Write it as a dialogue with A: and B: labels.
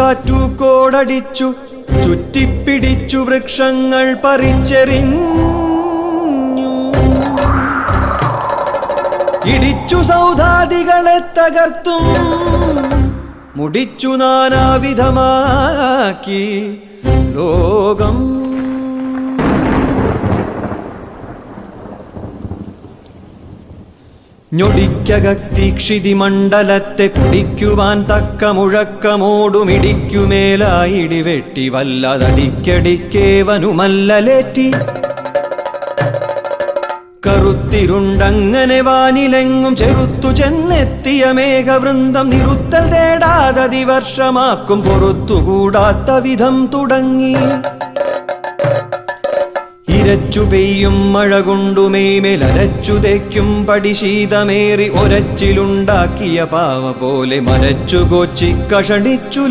A: കൊടുങ്കാറ്റു കോടടിച്ചു ചുറ്റിപ്പിടിച്ചു വൃക്ഷങ്ങൾ പറിച്ചെറിഞ്ഞു. ഇടിച്ചു സൗധാദികളെ തകർത്തും മുടിച്ചു നാനാവിധമാക്കി. ലോകം ഞൊടിക്കകത്തീക്ഷിതി മണ്ഡലത്തെ പിടിക്കുവാൻ തക്ക മുഴക്കമോടുമിടിക്കുമേലായിടി വെട്ടി വല്ലതടിക്കടിക്കേവനുമല്ലേറ്റി കറുത്തിരുണ്ടങ്ങനെ വാനിലെങ്ങും ചെറുത്തു ചെന്നെത്തിയ മേഘവൃന്ദം നിരുത്തൽ തേടാതതി വർഷമാക്കും പൊറത്തുകൂടാത്ത വിധം തുടങ്ങി. ഇരച്ചു പെയ്യും മഴ കൊണ്ടുമേമേലരച്ചു തേക്കും പടി ശീതമേറി ഒരച്ചിലുണ്ടാക്കിയ പാവ പോലെ മരച്ചു കൊച്ചി കഷണിച്ചു